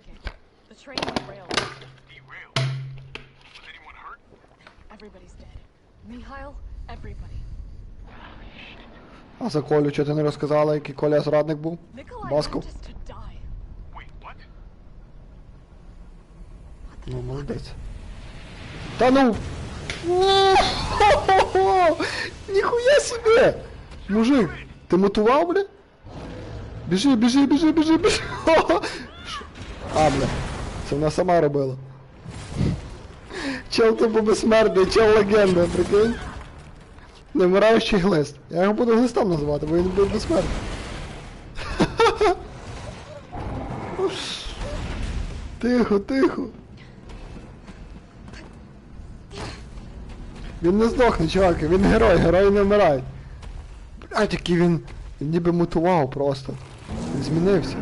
make it. The train derailed. Derailed. Was anyone hurt? Everybody's dead. Mikhail, everybody. А за Колю чого ти не розказала, який Коля зрадник був? Nikolai Басков. meant us to die. Wait, what? Ну, молодець. Та ну! О-хо-хо-хо! Ніхуя себе! Мужик, ти мотував, бля? Біжи, біжи, біжи, біжи, біжи! А, бля. Це вона сама робила. Чел тупо безсмертний, чел легенда, прикинь? Невмираючий глист. Я його буду глистом називати, бо він буде безсмертний. Тихо, тихо. Він не здохне, чуваки, він герой, герої не вмирають. Блять, який. Він ніби мутував просто. Він змінився.